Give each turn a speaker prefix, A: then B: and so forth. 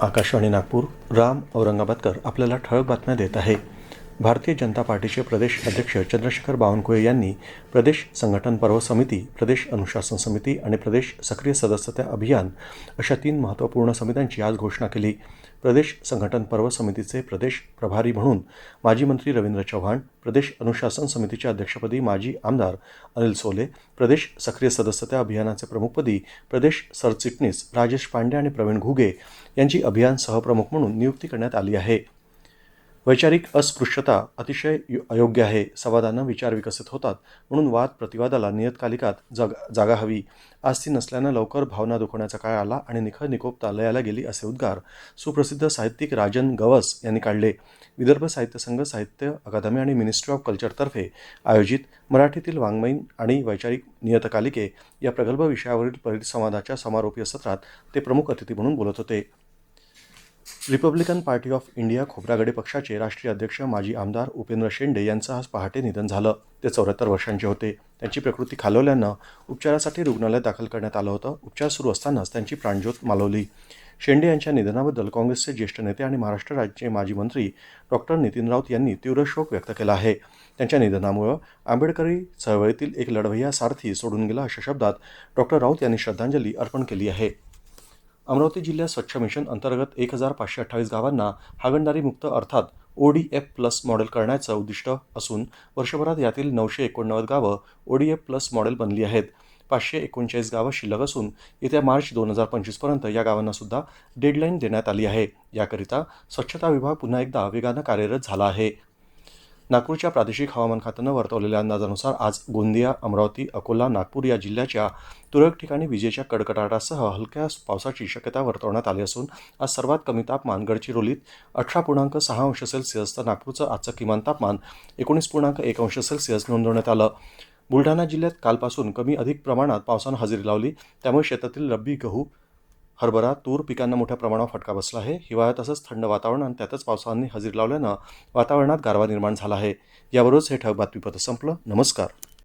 A: आकाशवाणी नागपूर राम औरंगाबादकर आपल्याला ठळक बातम्या देत आहे. भारतीय जनता पार्टीचे प्रदेश अध्यक्ष चंद्रशेखर बावनकुळे यांनी प्रदेश संघटन पर्व समिती प्रदेश अनुशासन समिती आणि प्रदेश सक्रिय सदस्यता अभियान अशा तीन महत्त्वपूर्ण समित्यांची आज घोषणा केली. प्रदेश संघटन पर्व समितीचे प्रदेश प्रभारी म्हणून माजी मंत्री रवींद्र चव्हाण प्रदेश अनुशासन समितीच्या अध्यक्षपदी माजी आमदार अनिल सोले प्रदेश सक्रिय सदस्यता अभियानाचे प्रमुखपदी प्रदेश सरचिटणीस राजेश पांडे आणि प्रवीण घुगे यांची अभियान सहप्रमुख म्हणून नियुक्ती करण्यात आली आहे. वैचारिक अस्पृश्यता अतिशय अयोग्य आहे. संवादानं विचार विकसित होतात म्हणून वाद प्रतिवादाला नियतकालिकात जग जागा हवी. आज ती नसल्यानं लवकर भावना दुखवण्याचा काळ आला आणि निखळ निकोपता लयाला गेली असे उद्गार सुप्रसिद्ध साहित्यिक राजन गवस यांनी काढले. विदर्भ साहित्य संघ साहित्य अकादमी आणि मिनिस्ट्री ऑफ कल्चरतर्फे आयोजित मराठीतील वाङ्मयीन आणि वैचारिक नियतकालिके या प्रगल्भ विषयावरील परिसंवादाच्या समारोपीय सत्रात ते प्रमुख अतिथी म्हणून बोलत होते. Republican Party of India Khobragade पक्षाचे राष्ट्रीय अध्यक्ष माजी आमदार उपेंद्र शेंडे यांचं आज पहाटे निधन झालं. ते चौऱ्याहत्तर वर्षांचे होते. त्यांची प्रकृती खालवल्यानं उपचारासाठी रुग्णालयात दाखल करण्यात आलं होतं. उपचार सुरू असतानाच त्यांची प्राणज्योत मालवली. शेंडे यांच्या निधनाबद्दल काँग्रेसचे ज्येष्ठ नेते आणि महाराष्ट्र राज्याचे माजी मंत्री डॉक्टर नितीन राऊत यांनी तीव्र शोक व्यक्त केला आहे. त्यांच्या निधनामुळं आंबेडकरी चळवळीतील एक लढवय्या सारथी सोडून गेला अशा शब्दात डॉक्टर राऊत यांनी श्रद्धांजली अर्पण केली आहे. अमरावती जिल्ह्यात स्वच्छ मिशन अंतर्गत एक हजार पाचशे अठ्ठावीस गावांना हागणदारी मुक्त अर्थात O D F plus model करण्याचं उद्दिष्ट असून वर्षभरात यातील नऊशे एकोणनव्वद गावं O D F plus model बनली आहेत. पाचशे एकोणचाळीस गावं शिल्लक असून येत्या मार्च दोन हजार पंचवीसपर्यंत या गावांना सुद्धा डेडलाईन देण्यात आली आहे. याकरिता स्वच्छता विभाग पुन्हा एकदा वेगानं कार्यरत झाला आहे. नागपूरच्या प्रादेशिक हवामान खात्यानं वर्तवलेल्या अंदाजानुसार आज गोंदिया अमरावती अकोला नागपूर या जिल्ह्याच्या तुरळक ठिकाणी विजेच्या कडकडाटासह हलक्या पावसाची शक्यता वर्तवण्यात आली असून आज सर्वात कमी तापमान गडचिरोलीत अठरा पूर्णांक सहा अंश सेल्सिअस तर नागपूरचं आजचं किमान तापमान एकोणीस पूर्णांक एक अंश सेल्सिअस नोंदवण्यात आलं. बुलढाणा जिल्ह्यात कालपासून कमी अधिक प्रमाणात पावसानं हजेरी लावली त्यामुळे शेतातील रब्बी गहू हरभरा तूर पिकांना मोठ्या प्रमाणावर फटका बसला आहे. हिवाळ्यात तसंच थंड वातावरण आणि त्यातच पावसाने हजेरी लावल्यानं वातावरणात गारवा निर्माण झाला आहे. याबरोबरच हे ठळक बातमीपत्र संपलं. नमस्कार.